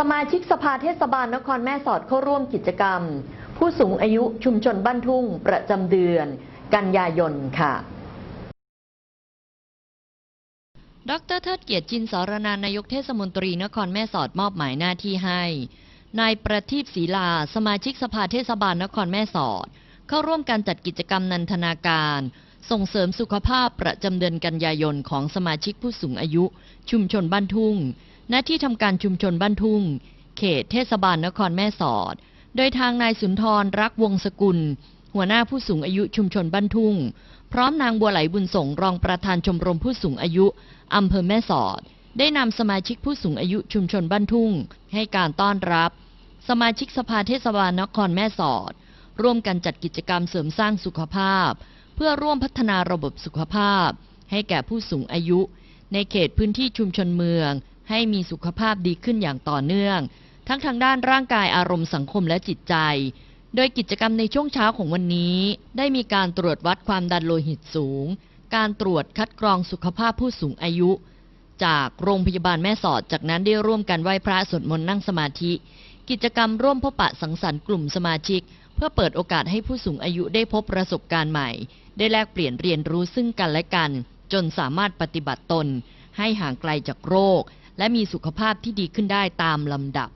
สมาชิกสภาเทศบาลนครแม่สอดเข้าร่วมกิจกรรม ผู้สูงอายุชุมชนบ้านทุ่ง ประจำเดือน กันยายนค่ะดรเทิดเกียรติจินสารนานนายกเทศมนตรีนครแม่สอดมอบหมายหน้าที่ให้ นายประทีปศรีลา สมาชิกสภาเทศบาลนครแม่สอด เข้าร่วมการจัดกิจกรรมนันทนาการ ส่งเสริมสุขภาพประจำเดือนกันยายนของสมาชิกผู้สูงอายุ ชุมชนบ้านทุ่ง ณที่ทำการชุมชนบ้านทุ่ง เขตเทศบาลนครแม่สอด โดยทางนายสุนทรรักวงศกุล หัวหน้าผู้สูงอายุชุมชนบ้านทุ่ง พร้อมนางบัวไหลบุญสงรองประธานชมรมผู้สูงอายุอำเภอแม่สอด ได้นำสมาชิกผู้สูงอายุชุมชนบ้านทุ่ง ให้การต้อนรับ สมาชิกสภาเทศบาลนครแม่สอด ร่วมกันจัดกิจกรรมเสริมสร้างสุขภาพ เพื่อร่วมพัฒนาระบบสุขภาพ ให้แก่ผู้สูงอายุ ในเขตพื้นที่ชุมชนเมือง ให้มีสุขภาพดีขึ้นอย่างต่อเนื่อง ทั้งทางด้านร่างกายอารมณ์สังคมและจิตใจ โดยกิจกรรมในช่วงเช้าของวันนี้ ได้มีการตรวจวัดความดันโลหิตสูง การตรวจคัดกรองสุขภาพผู้สูงอายุ จากโรงพยาบาลแม่สอด จากนั้นได้ร่วมกันไหว้พระสวดมนต์นั่งสมาธิ กิจกรรมร่วมพบปะสังสรรค์กลุ่มสมาชิก เพื่อเปิดโอกาสให้ผู้สูงอายุได้พบประสบการณ์ใหม่ ได้แลกเปลี่ยนเรียนรู้ซึ่งกันและกัน จนสามารถปฏิบัติตน ให้ห่างไกลจากโรค และมีสุขภาพที่ดีขึ้นได้ตามลำดับ